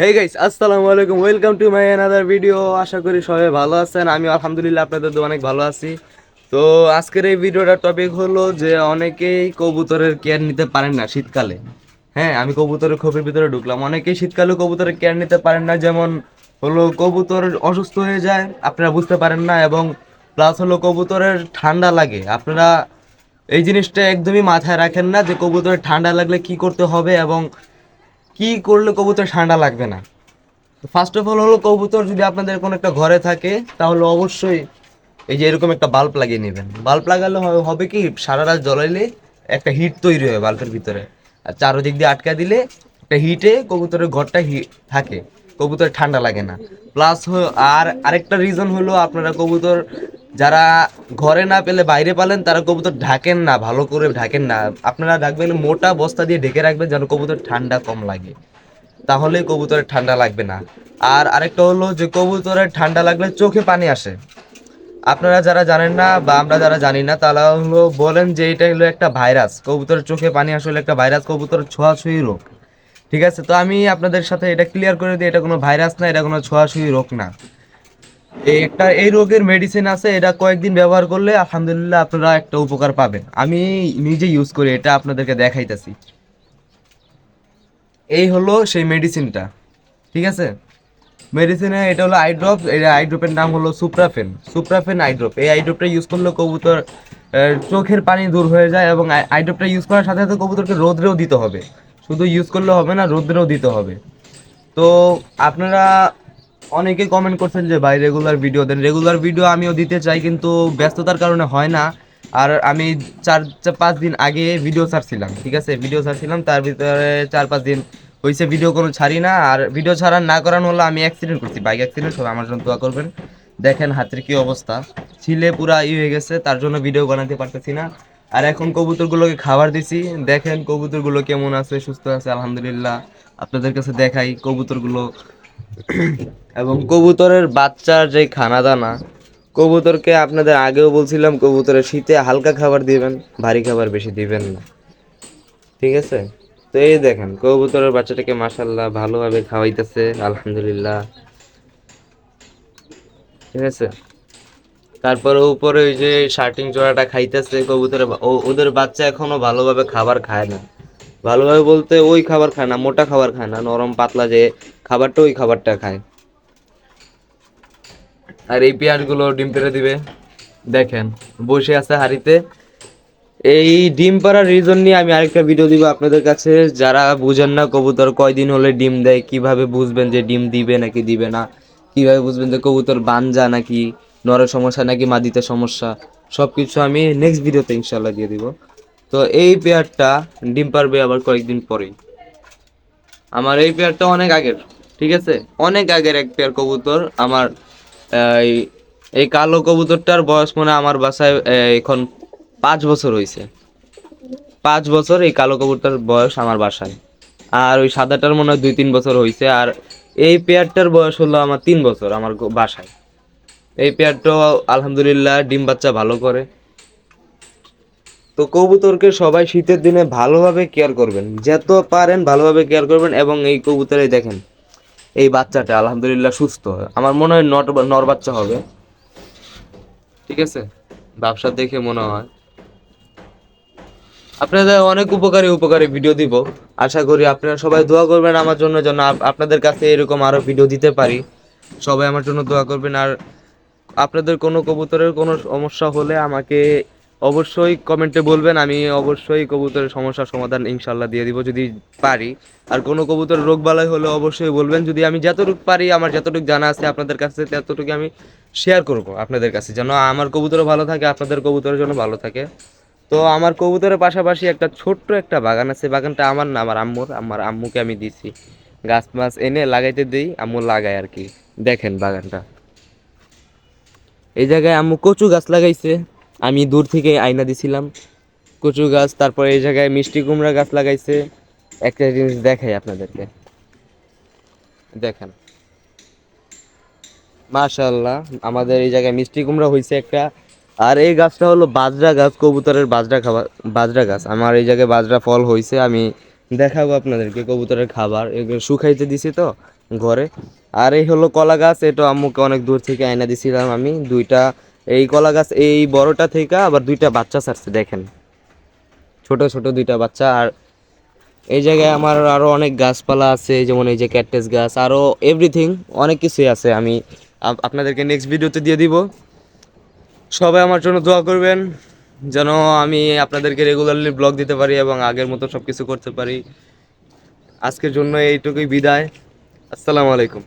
হেই guys আসসালামু আলাইকুম। Welcome to my another video আশা করি সবাই ভালো আছেন। আমি আলহামদুলিল্লাহ আপনাদের তো অনেক ভালো আছি। তো আজকের এই ভিডিওটার টপিক হলো যে অনেকেই কবুতরের কেয়ার নিতে পারেন না শীতকালে। হ্যাঁ আমি কবুতরের খোপের ভিতরে ঢুকলাম। অনেকেই শীতকালে কবুতরের কেয়ার নিতে পারেন না। যেমন হলো কবুতর অসুস্থ হয়ে যায়, আপনারা বুঝতে পারেন না, এবং প্লাস হলো কবুতরের ঠান্ডা লাগে। আপনারা এই জিনিসটা একদমই মাথায় রাখেন না যে কবুতরের ঠান্ডা লাগলে কি করতে হবে, এবং কি করলে কবুতর ঠান্ডা লাগবে না? ফার্স্ট অফ অল হলো কবুতর যদি আপনাদের কোনো একটা ঘরে থাকে, তাহলে অবশ্যই এই যে এরকম একটা বাল্ব লাগিয়ে নেবেন। বাল্ব লাগালে হবে- কি, সারা রাত জ্বলাইলে একটা হিট তৈরি হয় বাল্বের ভিতরে। আর চারোদিক দিয়ে আটকা দিলে একটা হিটে কবুতরের ঘরটা হিট থাকে। কবুতর ঠান্ডা লাগে না। প্লাস আর আরেকটা রিজন হলো আপনারা কবুতর যারা ঘরে না পেলে বাইরে পালেন, তারা কবুতর ঢাকেন না, ভালো করে ঢাকেন না। আপনারা ঢাকবেন মোটা বস্তা দিয়ে ঢেকে রাখবেন যেন কবুতর ঠান্ডা কম লাগে। তাহলে কবুতরের ঠান্ডা লাগবে না। আর আরেকটা হলো যে কবুতরের ঠান্ডা লাগলে চোখে পানি আসে। আপনারা যারা জানেন না বা আমরা যারা জানি না, তারা হলো বলেন যে এটা হলো একটা ভাইরাস। কবুতরের চোখে পানি আসলে একটা ভাইরাস কবুতর ছোঁয়াছুঁয়ি রোগ। ঠিক আছে? তো আমি আপনাদের সাথে এটা ক্লিয়ার করে দিই, এটা কোনো ভাইরাস না, এটা কোনো ছোঁয়াছুঁয়ি রোগ না। একটা, এই রোগের মেডিসিন আছে, এটা কয়েকদিন ব্যবহার করলে আলহামদুলিল্লাহ আপনারা একটা উপকার পাবেন। আমি নিজে ইউজ করি, এটা আপনাদেরকে দেখাইতেছি। এই হলো সেই মেডিসিনটা ঠিক আছে? মেডিসিনে এটা হলো আই ড্রপ এই আই ড্রপের নাম হলো সুপ্রাফেন সুপ্রাফেন আই ড্রপ এই আই ড্রপটা ইউজ করলে কবুতর চোখের পানি দূর হয়ে যায় এবং আই ড্রপটা ইউজ করার সাথে সাথে কবুতরকে রোদ্রেও দিতে হবে। শুধু ইউজ করলে হবে না, রোদ্রেও দিতে হবে। তো আপনারা অনেকে কমেন্ট করছেন যে, ভাই রেগুলার ভিডিও দেন। রেগুলার ভিডিও আমিও দিতে চাই, কিন্তু ব্যস্ততার কারণে হয় না। আর আমি চার পাঁচ দিন আগে ভিডিও ছাড়ছিলাম, ঠিক আছে? ভিডিও ছাড়ছিলাম, তার ভিতরে চার, পাঁচ দিন হয়েছে ভিডিও কোনো ছাড়ি না। আর ভিডিও ছাড়া না করানো হলো আমি অ্যাক্সিডেন্ট করছি বাইক অ্যাক্সিডেন্ট সবাই আমার জন্য দোয়া করবেন। দেখেন হাতের কি অবস্থা। ছিলে পুরা ই হয়ে গেছে, তার জন্য ভিডিও বানাতে পারতেছি না। আর এখন কবুতরগুলোকে খাবার দিছি। দেখেন কবুতরগুলো কেমন আছে, সুস্থ আছে, আলহামদুলিল্লাহ। আপনাদের কাছে দেখাই কবুতরগুলো। এবং কবুতরের বাচ্চার যে খানা দানা কবুতরকে আপনাদের আগেও বলছিলাম, কবুতরের শীতে হালকা খাবার দিবেন, ভারী খাবার বেশি দিবেন না। ঠিক আছে? তো এই দেখেন, কবুতরের বাচ্চাটাকে মাসাল্লাহ ভালোভাবে খাওয়াইতেছে, আলহামদুলিল্লাহ। ঠিক আছে? তারপরে উপরে ওই যে শার্টিং জোড়াটা খাইতেছে কবুতরের ওদের বাচ্চা এখনও ভালোভাবে খাবার খায় না। ভালোভাবে বলতে ওই খাবার খায় না, মোটা খাবার খায় না, নরম, পাতলা যে খাবারটা ওই খাবারটা খায়। আর এই পেঁয়াজগুলো ডিম পেড়ে দিবে। দেখেন, বসে আছে হাড়িতে। এই ডিম পাড়ার রিজন নিয়ে আমি আরেকটা ভিডিও দিব আপনাদের কাছে। যারা বুঝেন না কবুতর কয়দিন হলে ডিম দেয়, কীভাবে বুঝবেন যে ডিম দিবে নাকি দিবে না? কীভাবে বুঝবেন যে কবুতর বানজা নাকি? নরের সমস্যা নাকি মাদিতে সমস্যা সব কিছু আমি নেক্সট ভিডিওতে ইনশাল্লাহ দিয়ে দিব। তো এই পেয়ারটা ডিম পারবে আবার কয়েকদিন পরেই। আমার এই পেয়ারটা অনেক আগের, ঠিক আছে? অনেক আগের এক পেয়ার কবুতর, আমার এই এই কালো কবুতরটার বয়স মনে আমার বাসায় এখন পাঁচ বছর হয়েছে পাঁচ বছর এই কালো কবুতরটার বয়স আমার বাসায়। আর ওই সাদাটার মনে হয় দুই তিন বছর হয়েছে আর এই পেয়ারটার বয়স হলো আমার তিন বছর আমার বাসায়। এই পেয়ারটাও আলহামদুলিল্লাহ ডিম বাচ্চা ভালো করে। তো কবুতরকে সবাই শীতের দিনে ভালোভাবে কেয়ার করবেন। যত পারেন ভালোভাবে কেয়ার করবেন এবং এই কবুতরে দেখেন, এই বাচ্চাটা আলহামদুলিল্লাহ সুস্থ। আমার মনে হয় নট নর বাচ্চা হবে। ঠিক আছে? ব্যবসা দেখে মনে হয়। আপনাদের অনেক উপকারী উপকারী ভিডিও দিব। আশা করি আপনারা সবাই দোয়া করবেন আমার জন্য যেন আপ- আপনাদের কাছে এরকম আরও ভিডিও দিতে পারি। সবাই আমার জন্য দোয়া করবেন। আর আপনাদের কোনো কবুতরের কোনো সমস্যা হলে আমাকে অবশ্যই কমেন্টে বলবেন। আমি অবশ্যই কবুতরের সমস্যার সমাধান ইনশাল্লাহ দিয়ে দিব যদি পারি। আর কোনো কবুতরের রোগ বালাই হলে অবশ্যই বলবেন। যদি আমি যতটুকু পারি, আমার যতটুকু জানা আছে, আপনাদের কাছে ততটুকু আমি শেয়ার করব আপনাদের কাছে। যেন আমার কবুতরও ভালো থাকে, আপনাদের কবুতরের জন্য ভালো থাকে। তো আমার কবুতরের পাশাপাশি একটা ছোট্ট একটা বাগান আছে। বাগানটা আমার না, আমার আম্মুর। আমার আম্মুকে আমি দিছি। গাছ মাছ এনে লাগাইতে দিই, আম্মু লাগায় আর কি। দেখেন বাগানটা। এই জায়গায় আম্মু কচু গাছ লাগাইছে। আমি দূর থেকে আয়না দিছিলাম। কচু গাছ, তারপর এই জায়গায় মিষ্টি কুমড়া গাছ লাগাইছে। একটা জিনিস দেখাই আপনাদেরকে। দেখেন। মাশাল্লাহ আমাদের এই জায়গায় মিষ্টি কুমড়া হয়েছে একটা। আর এই গাছটা হলো বাজরা গাছ, কবুতরের বাজরা খাবার, বাজরা গাছ। আমার এই জায়গায় বাজরা ফল হয়েছে আমি দেখাবো আপনাদেরকে কবুতরের খাবার। এগুলো শুকাইতে দিছি তো ঘরে। আর এই হলো কলা গাছ এটা আম্মুকে অনেক দূর থেকে আয়না দিছিলাম আমি। দুইটা, এই কলা গাছ এই বড়টা থেকে আবার দুইটা বাচ্চা ছাড়ছে, দেখেন। ছোট ছোট দুইটা বাচ্চা। আর এই জায়গায় আমার আরও অনেক গাছপালা আছে, যেমন এই যে ক্যাকটাস গাছ, আরও এভরিথিং, অনেক কিছুই আছে। আমি আপ- আপনাদেরকে নেক্সট ভিডিওতে দিয়ে দিব। সবাই আমার জন্য দোয়া করবেন, যেন আমি আপনাদেরকে রেগুলারলি ব্লগ দিতে পারি এবং আগের মতো সব কিছু করতে পারি। আজকের জন্য এইটুকুই বিদায়। আসসালামু আলাইকুম।